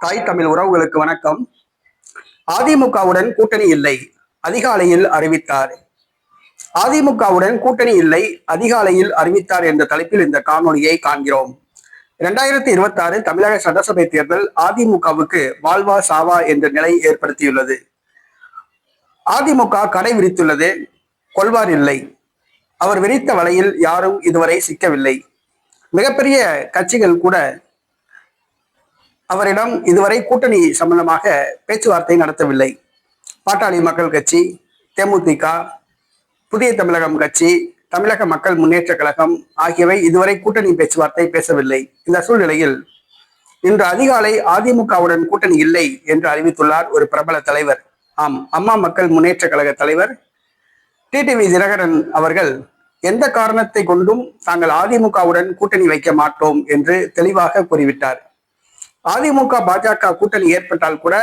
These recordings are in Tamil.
தாய் தமிழ் உறவுகளுக்கு வணக்கம். அதிமுகவுடன் கூட்டணி இல்லை அதிகாலையில் அறிவித்தார். அதிமுகவுடன் கூட்டணி இல்லை அதிகாலையில் அறிவித்தார் என்ற தலைப்பில் இந்த காணொலியை காண்கிறோம். இரண்டாயிரத்தி இருபத்தி ஆறு தமிழக சட்டசபை தேர்தல் அதிமுகவுக்கு வாழ்வா சாவா என்ற நிலை ஏற்படுத்தியுள்ளது. அதிமுக கடை விரித்துள்ளது கொள்வார் இல்லை. அவர் விரித்த வலையில் யாரும் இதுவரை சிக்கவில்லை. மிகப்பெரிய கட்சிகள் கூட அவரிடம் இதுவரை கூட்டணி சம்பந்தமாக பேச்சுவார்த்தை நடத்தவில்லை. பாட்டாளி மக்கள் கட்சி தேமுதிக புதிய தமிழகம் கட்சி தமிழக மக்கள் முன்னேற்ற கழகம் ஆகியவை இதுவரை கூட்டணி பேச்சுவார்த்தை பேசவில்லை. இந்த சூழ்நிலையில் இன்று அதிகாலை அதிமுகவுடன் கூட்டணி இல்லை என்று அறிவித்துள்ளார் ஒரு பிரபல தலைவர். ஆம் அம்மா மக்கள் முன்னேற்ற கழக தலைவர் டிடிவி தினகரன் அவர்கள் எந்த காரணத்தை கொண்டும் தாங்கள் அதிமுகவுடன் கூட்டணி வைக்க மாட்டோம் என்று தெளிவாக கூறிவிட்டார். அதிமுக பாஜக கூட்டணி ஏற்பட்டால் கூட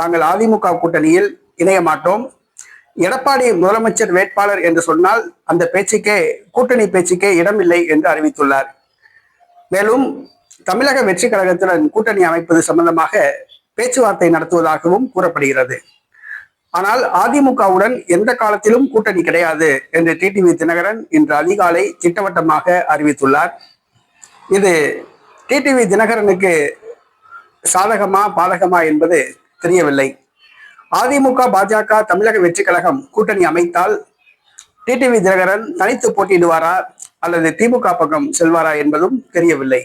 தாங்கள் அதிமுக கூட்டணியில் இணைய மாட்டோம். எடப்பாடி முதலமைச்சர் வேட்பாளர் என்று சொன்னால் அந்த பேச்சுக்கே கூட்டணி பேச்சுக்கே இடமில்லை என்று அறிவித்துள்ளார். மேலும் தமிழக வெற்றி கழகத்துடன் கூட்டணி அமைப்பது சம்பந்தமாக பேச்சுவார்த்தை நடத்துவதாகவும் கூறப்படுகிறது. ஆனால் அதிமுகவுடன் எந்த காலத்திலும் கூட்டணி கிடையாது என்று டிடிவி தினகரன் இன்று அதிகாலை திட்டவட்டமாக அறிவித்துள்ளார். இது டிடிவி தினகரனுக்கு சாதகமா பாதகமா என்பது தெரியவில்லை. அதிமுக பாஜக தமிழக வெற்றி கழகம் கூட்டணி அமைத்தால் டிடிவி தினகரன் தனித்து போட்டியிடுவாரா அல்லது திமுக பக்கம் செல்வாரா என்பதும் தெரியவில்லை.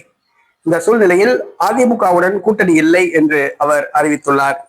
இந்த சூழ்நிலையில் அதிமுகவுடன் கூட்டணி இல்லை என்று அவர் அறிவித்துள்ளார்.